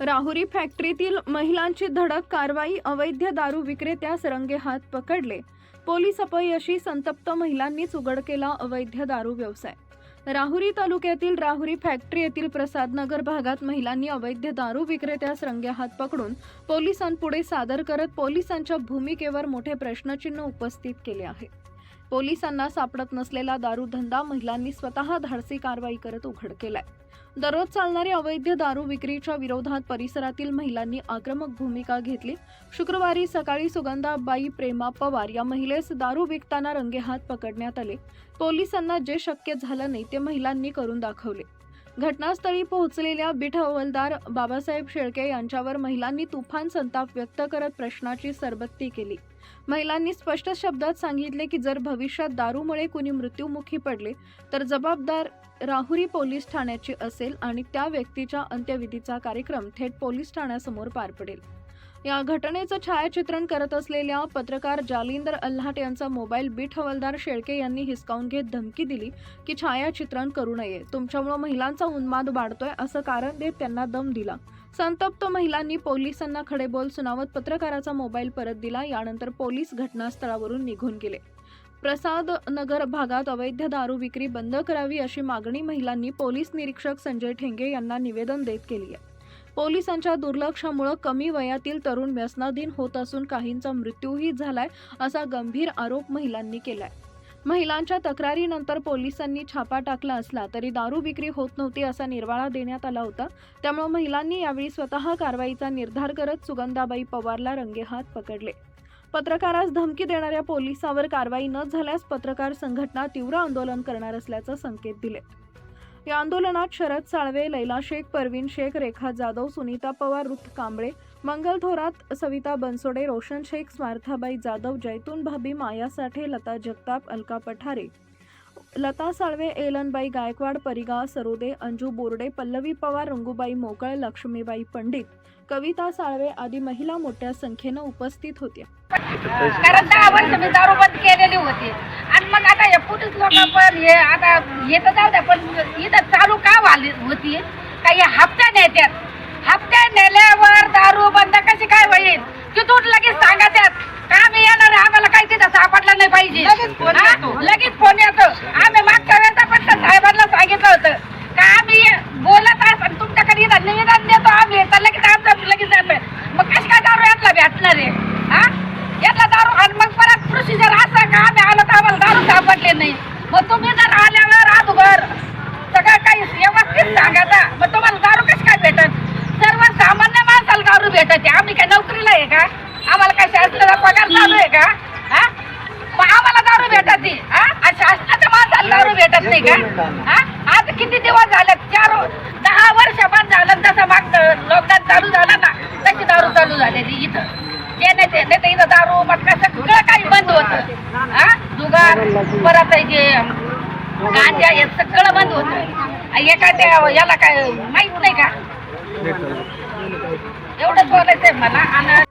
राहुरी फॅक्टरीतील महिलांची धडक कारवाई अवैध दारू विक्रेत्यास रंगेहात पकडले. पोलीस अपयशी संतप्त महिलांनीच उघड केला अवैध दारू व्यवसाय. राहुरी तालुक्यातील राहुरी फॅक्टरी येथील प्रसादनगर भागात महिलांनी अवैध दारू विक्रेत्यास रंगेहात पकडून पोलिसांपुढे सादर करत पोलिसांच्या भूमिकेवर मोठे प्रश्नचिन्ह उपस्थित केले आहे. पोलिसांना सापडत नसलेला दारू धंदा महिलांनी स्वतः धाडसी कारवाई करत उघड केलाय. दररोज चालणाऱ्या अवैध दारू विक्रीच्या विरोधात परिसरातील महिलांनी आक्रमक भूमिका घेतली. शुक्रवारी सकाळी सुगंधाबाई प्रेमा पवार या महिलेस दारू विकताना रंगेहात पकडण्यात आले. पोलिसांना जे शक्य झालं नाही ते महिलांनी करून दाखवले. घटनास्थळी पोहोचलेल्या बीट हवालदार बाबासाहेब शेळके यांच्यावर महिलांनी तुफान संताप व्यक्त करत प्रश्नाची सरबत्ती केली. महिलांनी स्पष्ट शब्दात सांगितले की जर भविष्यात दारूमुळे कुणी मृत्युमुखी पडले तर जबाबदार राहुरी पोलीस ठाण्याची असेल आणि त्या व्यक्तीच्या अंत्यविधीचा कार्यक्रम थेट पोलीस ठाण्यासमोर पार पडेल. या घटनेचं छायाचित्रण करत असलेल्या पत्रकार जालिंदर अल्हाट यांचा मोबाईल बीट हवालदार शेळके यांनी हिसकावून घेत धमकी दिली की छायाचित्रण करू नये. तुमच्यामुळे महिलांचा उन्माद वाढतोय असं कारण देत त्यांना दम दिला. संतप्त महिलांनी पोलिसांना खडेबोल सुनावत पत्रकाराचा मोबाईल परत दिला. यानंतर पोलीस घटनास्थळावरून निघून गेले. प्रसाद नगर भागात अवैध दारू विक्री बंद करावी अशी मागणी महिलांनी पोलीस निरीक्षक संजय ठेंगे यांना निवेदन देत केली आहे. पोलिसांच्या दुर्लक्षामुळे कमी वयातील तरुण व्यसनाधीन होत असून काहींचा मृत्यूही झालाय असा गंभीर आरोप महिलांनी केलाय. महिलांच्या तक्रारीनंतर पोलिसांनी छापा टाकला असला तरी दारू विक्री होत नव्हती असा निर्वाळा देण्यात आला होता. त्यामुळे महिलांनी यावेळी स्वतः कारवाईचा निर्धार करत सुगंधाबाई पवारला रंगेहात पकडले. पत्रकारास धमकी देणाऱ्या पोलिसावर कारवाई न झाल्यास पत्रकार संघटना तीव्र आंदोलन करणार असल्याचं संकेत दिले. या आंदोलनात शरद साळवे लैला शेख परवीन शेख रेखा जाधव सुनीता पवार रुथ कांबळे मंगल थोरात सविता बनसोडे रोशन शेख स्वार्थाबाई जाधव जैतून भाभी माया साठे लता जगताप अलका पठारे. लता साळवे एलनबाई गायकवाड परिगा सरोदे अंजू बोर्डे पल्लवी पवार रंगूबाई मोकळ लक्ष्मीबाई पंडित कविता साळवे आदी महिला मोठ्या संख्येनं उपस्थित होत्या. कारण दहा वर्ष मी दारू बंद केलेली होती. आणि मग पोलीस लोक पण हे आता हे तर जाऊ द्या पण इथं चालू का वाली होती? काही हप्त्या नेत्यात. हप्त्या नेल्यावर दारू बंद कशी काय होईल? तिथून लगेच सांगा त्यात का आम्ही येणार आम्हाला काही तिथं सापडलं नाही पाहिजे? लगेच फोन येतो. आम्ही मागच्या वेळेस पण साहेबांना सांगितलं होतं का आम्ही बोलत आहे पण तुमच्याकडे इथं निवेदन देतो आम्ही तर लगेच आमचं लगेच जातोय मग कशी काय दारू यातला भेटणार आहे हा यातला दारू आणि मग परत प्रोसिजर असं का आम्ही आलो तर आम्हाला दारू सापडले नाही. मग तुम्ही जर आल्यावर अगोदर सगळं काही व्यवस्थित सांगायचा मग तुम्हाला दारू कशी काय भेटत सर्व सामान्य माणसाला दारू भेटत आम्ही काय नोकरीला आहे का? आम्हाला काय शासनाचा पगार चालू आहे का? हा? मग आम्हाला दारू भेटत नाही. हा? शासनाच्या माणसाला दारू भेटत नाही का? हा? आज किती दिवस झाले चार दहा वर्ष बंद झालं जसं मागचं लॉकडाऊन चालू झालं ना तशी दारू चालू झालेली इथं जे नाही ते नाही तर इथं दारू मटका सगळं काही बंद होतं हा? जुगार परत जे गांजा हे सगळं बंद होतं एखाद्या याला काय माहीत नाही का? एवढंच बोलायचंय मला. आणि